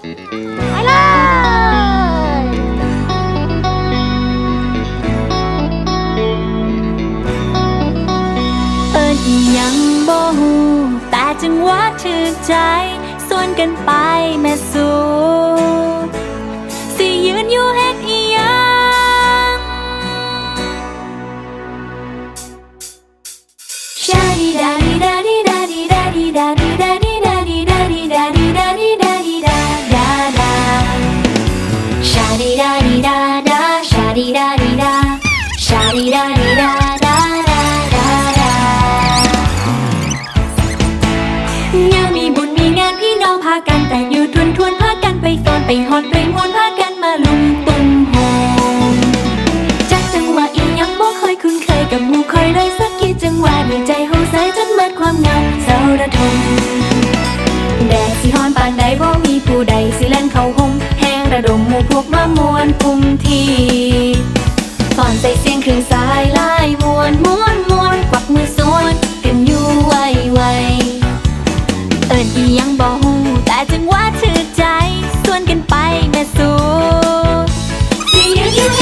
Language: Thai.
เลยเอิญยังบ่หูแต่จังหวะถือใจ ส่วนกันไปแม่สู ดีดาดีดาดาชาดีดาดีดาชาดีดาดีดาดาดาดาดางานมีบุญมีงานพี่น้องพากันแต่งอยู่ทวนทวนพากันไปฟ้อนไปฮอนไปมวนพากันมาลุมตุ้มโฮมจักจังหวะอีหยังบ่ค่อยคุ้นเคยกับหมู่คอยเลยสักกี่จังหวะด้วยใจเฮาใสจนเมิดความเหงาเศร้าระทม กมามวนปุ่มทีก่อนใส่เสียงเครื่องสายลายมวนมวนมวนกวักมือสวนกันอยู่ไวไวเอิญอียังบ่หูแต่จึงว่าถือใจ ส่วนกันไปแม่สูสียืด